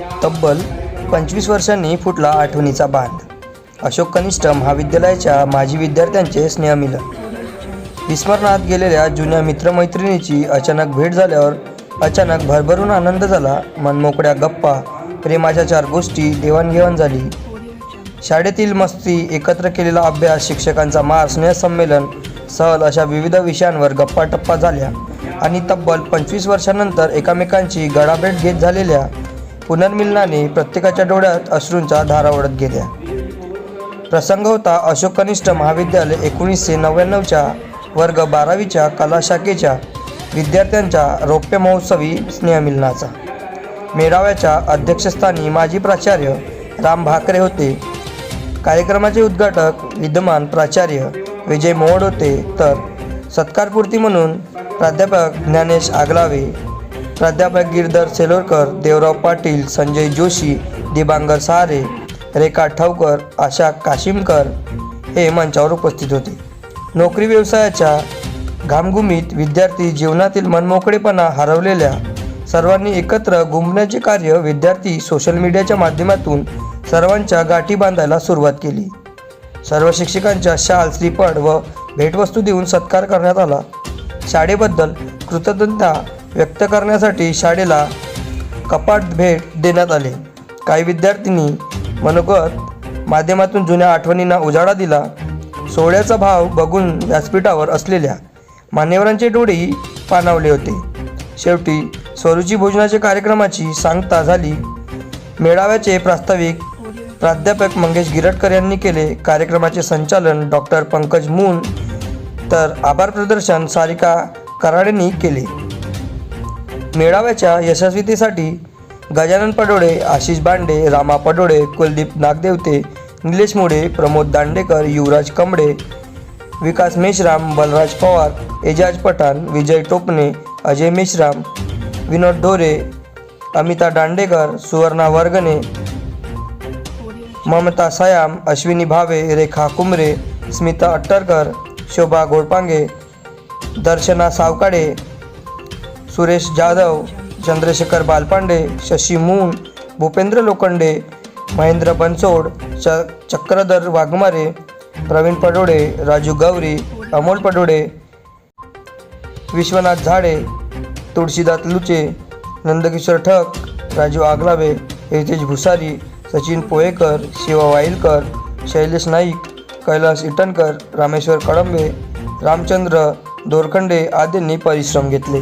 तब्बल पंचवीस वर्षांनी फुटला आठवणीचा बांध. अशोक कनिष्ठ महाविद्यालयाच्या माजी विद्यार्थ्यांचे स्नेहमिलन. विस्मरणात गेलेल्या जुन्या मित्रमैत्रिणीची अचानक भेट झाल्यावर अचानक भरभरून आनंद झाला. मनमोकळ्या गप्पा प्रेमाच्या चार गोष्टी देवाणघेवाण झाली. शाळेतील मस्ती एकत्र केलेला अभ्यास शिक्षकांचा मार स्नेहसंमेलन सहल अशा विविध विषयांवर गप्पा टप्पा झाल्या. आणि तब्बल पंचवीस वर्षानंतर एकामेकांची गडाभेट घेत झालेल्या पुनर्मिलनाने प्रत्येकाच्या डोळ्यात अश्रूंचा धारा ओढत गेल्या. प्रसंग होता अशोक कनिष्ठ महाविद्यालय एकोणीसशे नव्याण्णवच्या वर्ग बारावीच्या कला शाखेच्या विद्यार्थ्यांच्या रौप्य महोत्सवी स्नेहमिलनाचा. मेळाव्याच्या अध्यक्षस्थानी माजी प्राचार्य राम भाकरे होते. कार्यक्रमाचे उद्घाटक विद्यमान प्राचार्य विजय मोहोड होते. तर सत्कारपूर्ती म्हणून प्राध्यापक ज्ञानेश आगलावे प्राध्यापक गिरधर सेलोरकर देवराव पाटील संजय जोशी दिबांगर सहारे रेखा ठवकर आशा काशिमकर हे मंचावर उपस्थित होते. नोकरी व्यवसायाच्या घामघुमीत विद्यार्थी जीवनातील मनमोकळेपणा हरवलेल्या सर्वांनी एकत्र गुंबण्याचे कार्य विद्यार्थी सोशल मीडियाच्या माध्यमातून सर्वांच्या गाठी बांधायला सुरुवात केली. सर्व शिक्षकांच्या शाल श्रीफळ व भेटवस्तू देऊन सत्कार करण्यात आला. शाळेबद्दल कृतज्ञता व्यक्त करण्यासाठी शाळेला कपाट भेट देण्यात आले. काही विद्यार्थ्यांनी मनोगत माध्यमातून जुन्या आठवणींना उजाळा दिला. सोहळ्याचा भाव बघून व्यासपीठावर असलेल्या मान्यवरांचे डोळेही पाणावले होते. शेवटी स्वरूची भोजनाच्या कार्यक्रमाची सांगता झाली. मेळाव्याचे प्रास्ताविक प्राध्यापक मंगेश गिरटकर यांनी केले कार्यक्रमाचे संचालन डॉक्टर पंकज मून. तर आभार प्रदर्शन सारिका कराडेंनी केले. मेळाव्याच्या यशस्वीतेसाठी गजानन पडोळे आशिष बांडे रामा पडोळे कुलदीप नागदेवते निलेश मोडे प्रमोद दांडेकर युवराज कंबडे विकास मेश्राम बलराज पवार एजाज पठाण विजय टोपणे अजय मेश्राम विनोद ढोरे अमिता दांडेकर सुवर्णा वर्गणे ममता सयाम अश्विनी भावे रेखा कुमरे स्मिता अट्टरकर शोभा गोडपांगे दर्शना सावकाडे सुरेश जाधव चंद्रशेखर बालपांडे शशी मून भूपेंद्र लोखंडे महेंद्र बनसोड च चक्रधर वाघमारे प्रवीण पडोडे राजू गौरी अमोल पडोडे विश्वनाथ झाडे तुळशीदास लुचे नंदकिशोर ठक राजू आगलावे हितेश भुसारी सचिन पोहेकर शिवा वाईलकर शैलेश नाईक कैलास इटणकर रामेश्वर कळंबे रामचंद्र दोरखंडे आदींनी परिश्रम घेतले.